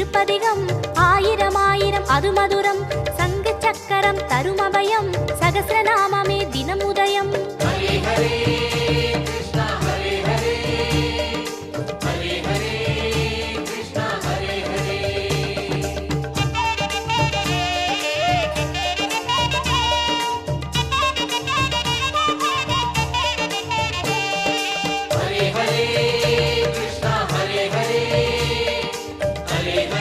திருப்பதிகம் ஆயிரம் ஆயிரம் அது மதுரம் சங்க சக்கரம் தருமபயம் சகசிரநாமமே தினம் உதயம். ஹரி ஹரி. Hare Hare